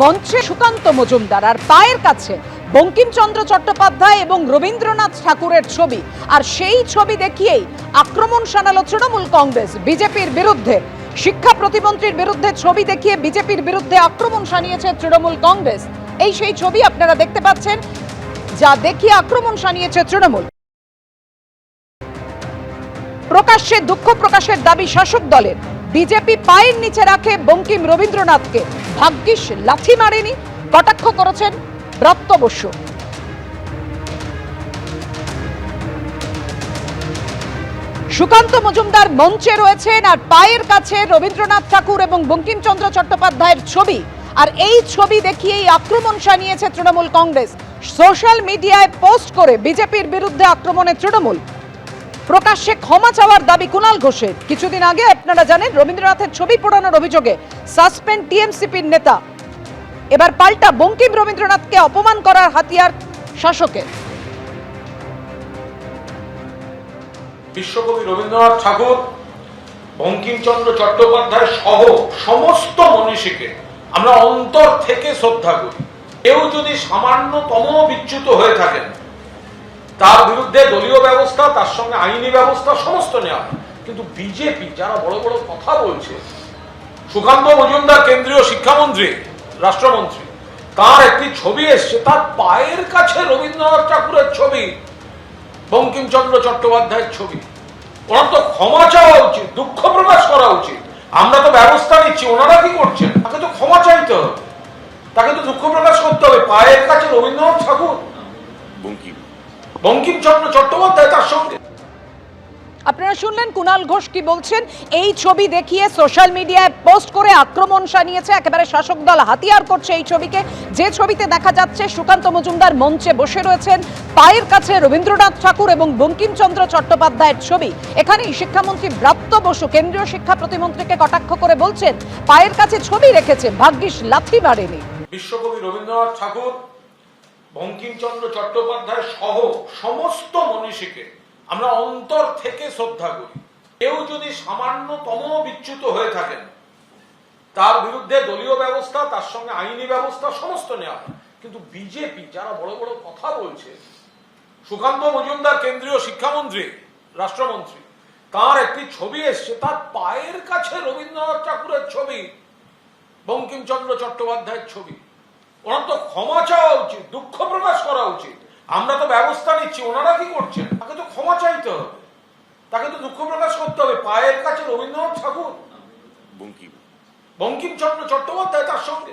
মঞ্চে সুকান্ত মজুমদার আর পায়ের কাছে বঙ্কিমচন্দ্র চট্টোপাধ্যায় এবং রবীন্দ্রনাথ ঠাকুরের ছবি। আর সেই ছবি দেখিয়েই আক্রমণ শানালো তৃণমূল কংগ্রেস বিজেপির বিরুদ্ধে। শিক্ষা প্রতিমন্ত্রীর বিরুদ্ধে ছবি দেখিয়ে বিজেপির বিরুদ্ধে আক্রমণ শানিয়েছে তৃণমূল কংগ্রেস। এই সেই ছবি আপনারা দেখতে পাচ্ছেন, যা দেখিয়ে আক্রমণ শানিয়েছে তৃণমূল। প্রকাশ্যে দুঃখ প্রকাশের দাবি শাসক দলের। বিজেপি পায়ের নিচে রাখে বঙ্কিম রবীন্দ্রনাথকে। ভাগ্যিস লাথি মারেনি, কটাক্ষ করেছেন ব্রত্য বসু। সুকান্ত মজুমদার মঞ্চে রয়েছেন আর পায়ের কাছে রবীন্দ্রনাথ ঠাকুর এবং বঙ্কিমচন্দ্র চট্টোপাধ্যায়ের ছবি। আর এই ছবি দেখিয়েই আক্রমণ সানিয়েছে তৃণমূল কংগ্রেস। সোশ্যাল মিডিয়ায় পোস্ট করে বিজেপির বিরুদ্ধে আক্রমণে তৃণমূল। প্রকাশ্যে ক্ষমা চাওয়ার দাবি কুণাল ঘোষের। কিছুদিন আগে, আপনারা জানেন, রবীন্দ্রনাথের ছবি পোড়ানোর অভিযোগে সাসপেন্ড টিএমসিপির নেতা। এবার পাল্টা বঙ্কিম রবীন্দ্রনাথকে অপমান করার হাতিয়ার শাসকের। বিশ্বকবি রবীন্দ্রনাথ ঠাকুর, বঙ্কিমচন্দ্র চট্টোপাধ্যায় সহ সমস্ত মনীষীকে আমরা অন্তর থেকে শ্রদ্ধা করি। কেউ যদি সামান্যতম বিচ্যুত হয়ে থাকেন তার বিরুদ্ধে দলীয় ব্যবস্থা, তার সঙ্গে আইনি ব্যবস্থা, সমস্ত নেওয়া। কিন্তু বিজেপি, যারা বড় বড় কথা বলছে, সুকান্ত মজুমদার, কেন্দ্রীয় শিক্ষামন্ত্রী, রাষ্ট্রমন্ত্রী, তার একটি ছবি এসছে, তার পায়ের কাছে রবীন্দ্রনাথ ঠাকুরের ছবি, বঙ্কিমচন্দ্র চট্টোপাধ্যায়ের ছবি। ওনার তো ক্ষমা চাওয়া উচিত, দুঃখ প্রকাশ করা উচিত। আমরা তো ব্যবস্থা নিচ্ছি, ওনারা কি করছেন? তাকে তো ক্ষমা চাইতে হবে। তাকে তো দুঃখ প্রকাশ করতে হবে। পায়ের কাছে রবীন্দ্রনাথ ঠাকুর। বঙ্কিম। বঙ্কিমচন্দ্র চট্টোপাধ্যায় তার সঙ্গে। আপনারা শুনলেন কুণাল ঘোষ কি বলছেন? এই ছবি দেখিয়ে সোশ্যাল মিডিয়ায় পোস্ট করে আক্রমণ শানিয়েছে একেবারে শাসক দল। হাতিয়ার করছে এই ছবিকে। যে ছবিতে দেখা যাচ্ছে সুকান্ত মজুমদার মঞ্চে বসে রয়েছেন পায়ের কাছে রবীন্দ্রনাথ ঠাকুর এবং বঙ্কিমচন্দ্র চট্টোপাধ্যায়ের ছবি। এখানেই শিক্ষামন্ত্রী ব্রাত্য বসু কেন্দ্রীয় শিক্ষা প্রতিমন্ত্রীকে কটাক্ষ করে বলছেন পায়ের কাছে ছবি রেখেছে ভাগ্যিস লাথি মারেনি। বিশ্বকবি রবীন্দ্রনাথ ঠাকুর বঙ্কিমচন্দ্র চট্টোপাধ্যায় সহ সমস্ত মনীষীকে আমরা অন্তর থেকে শ্রদ্ধা করি কেউ যদি সামান্যতম বিচ্যুত হয়ে থাকেন, তার বিরুদ্ধে দলীয় ব্যবস্থা, তার সঙ্গে আইনি ব্যবস্থা, সমস্ত নেওয়া হয়। কিন্তু বিজেপি যারা বড় বড় কথা বলছে, সুকান্ত মজুমদার কেন্দ্রীয় শিক্ষামন্ত্রী, রাষ্ট্রমন্ত্রী, তার একটি ছবি এসছে, তার পায়ের কাছে রবীন্দ্রনাথ ঠাকুরের ছবি, বঙ্কিমচন্দ্র চট্টোপাধ্যায়ের ছবি ওনার তো ক্ষমা চাওয়া উচিত দুঃখ প্রকাশ করা উচিত। আমরা তো ব্যবস্থা নিচ্ছি ওনারা কি করছেন? তাকে তো ক্ষমা চাইতে হবে। তাকে তো দুঃখ প্রকাশ করতে হবে। পায়ের কাছে রবীন্দ্রনাথ ঠাকুর। বঙ্কিম। বঙ্কিমচন্দ্র চট্টোপাধ্যায় তার সঙ্গে।